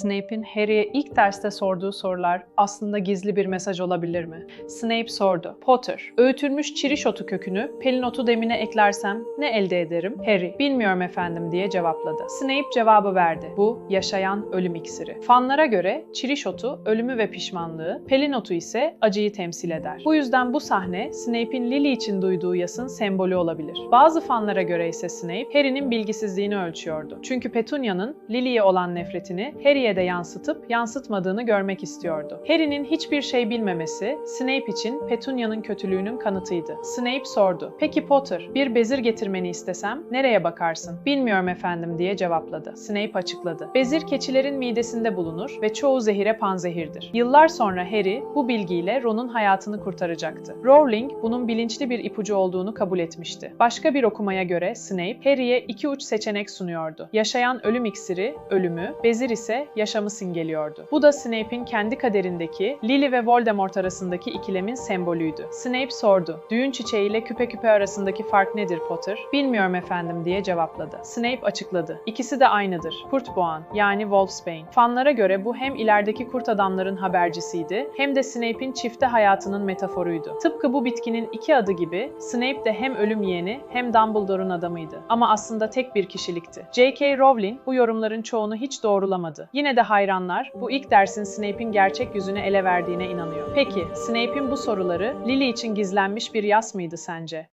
Snape'in Harry'e ilk derste sorduğu sorular aslında gizli bir mesaj olabilir mi? Snape sordu. Potter, öğütülmüş çiriş otu kökünü pelin otu demine eklersem ne elde ederim? Harry, bilmiyorum efendim diye cevapladı. Snape cevabı verdi. Bu yaşayan ölüm iksiri. Fanlara göre çiriş otu ölümü ve pişmanlığı, pelin otu ise acıyı temsil eder. Bu yüzden bu sahne Snape'in Lily için duyduğu yasın sembolü olabilir. Bazı fanlara göre ise Snape, Harry'nin bilgisizliğini ölçüyordu. Çünkü Petunia'nın Lily'ye olan nefretini Harry'e de yansıtıp yansıtmadığını görmek istiyordu. Harry'nin hiçbir şey bilmemesi Snape için Petunia'nın kötülüğünün kanıtıydı. Snape sordu. Peki Potter, bir bezir getirmeni istesem nereye bakarsın? Bilmiyorum efendim diye cevapladı. Snape açıkladı. Bezir keçilerin midesinde bulunur ve çoğu zehire panzehirdir. Yıllar sonra Harry bu bilgiyle Ron'un hayatını kurtaracaktı. Rowling bunun bilinçli bir ipucu olduğunu kabul etmişti. Başka bir okumaya göre Snape Harry'e iki uç seçenek sunuyordu. Yaşayan ölüm iksiri, ölümü, bezir ise yaşamı simgeliyordu. Bu da Snape'in kendi kaderindeki Lily ve Voldemort arasındaki ikilemin sembolüydü. Snape sordu. Düğün çiçeği ile küpe küpe arasındaki fark nedir Potter? Bilmiyorum efendim diye cevapladı. Snape açıkladı. İkisi de aynıdır. Kurt Boğan yani Wolfsbane. Fanlara göre bu hem ilerideki kurt adamların habercisiydi hem de Snape'in çifte hayatının metaforuydu. Tıpkı bu bitkinin iki adı gibi Snape de hem ölüm yeğeni hem Dumbledore'un adamıydı. Ama aslında tek bir kişilikti. J.K. Rowling bu yorumların çoğunu hiç doğrulamadı. Yine de hayranlar bu ilk dersin Snape'in gerçek yüzünü ele verdiğine inanıyor. Peki Snape'in bu soruları Lily için gizlenmiş bir yas mıydı sence?